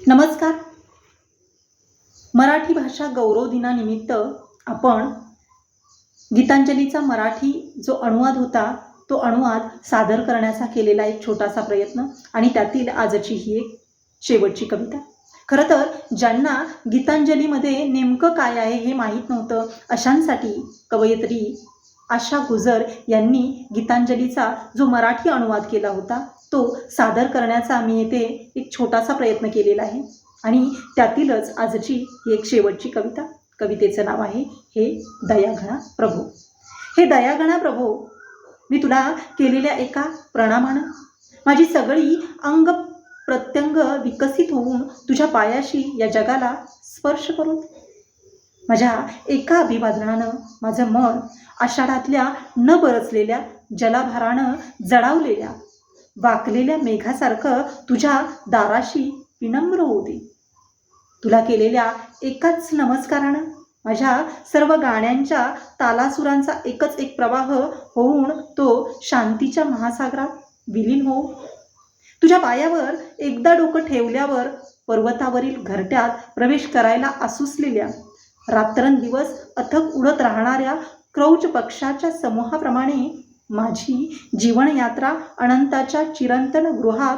नमस्कार. मराठी भाषा गौरव दिनानिमित्त आपण गीतांजलीचा मराठी जो अनुवाद होता तो अनुवाद सादर करण्याचा केलेला एक छोटासा प्रयत्न आणि त्यातील आजची ही एक शेवटची कविता. खरं तर ज्यांना गीतांजलीमध्ये नेमकं काय आहे हे माहीत नव्हतं अशांसाठी कवयित्री आशा गुजर यांनी गीतांजलीचा जो मराठी अनुवाद केला होता तो सादर करण्याचा मी येथे एक छोटासा प्रयत्न केलेला आहे. आणि त्यातीलच आजची ही एक शेवटची कविता. कवितेचं नाव आहे हे दयाघणा प्रभू. हे दयाघणा प्रभू मी तुला केलेल्या एका प्रणामानं माझी सगळी अंग प्रत्यंग विकसित होऊन तुझ्या पायाशी या जगाला स्पर्श करून माझ्या एका अभिवादनानं माझं मन आषाढातल्या न बरसलेल्या जलाभारानं जडावलेल्या वाकलेल्या मेघासारखं तुझ्या दाराशी विनम्र होते. तुला केलेल्या एकाच नमस्कारानं माझ्या सर्व गाण्यांच्या तालासुरांचा एकच एक प्रवाह होऊन तो शांतीच्या महासागरात विलीन हो तुझ्या पायावर एकदा डोकं ठेवल्यावर पर्वतावरील घरट्यात प्रवेश करायला आसुसलेल्या रात्रंदिवस अथक उडत राहणाऱ्या क्रौच पक्षाच्या समूहाप्रमाणे माझी जीवनयात्रा अनंताच्या चिरंतन गृहात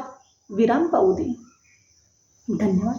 विराम पाहू दे. धन्यवाद.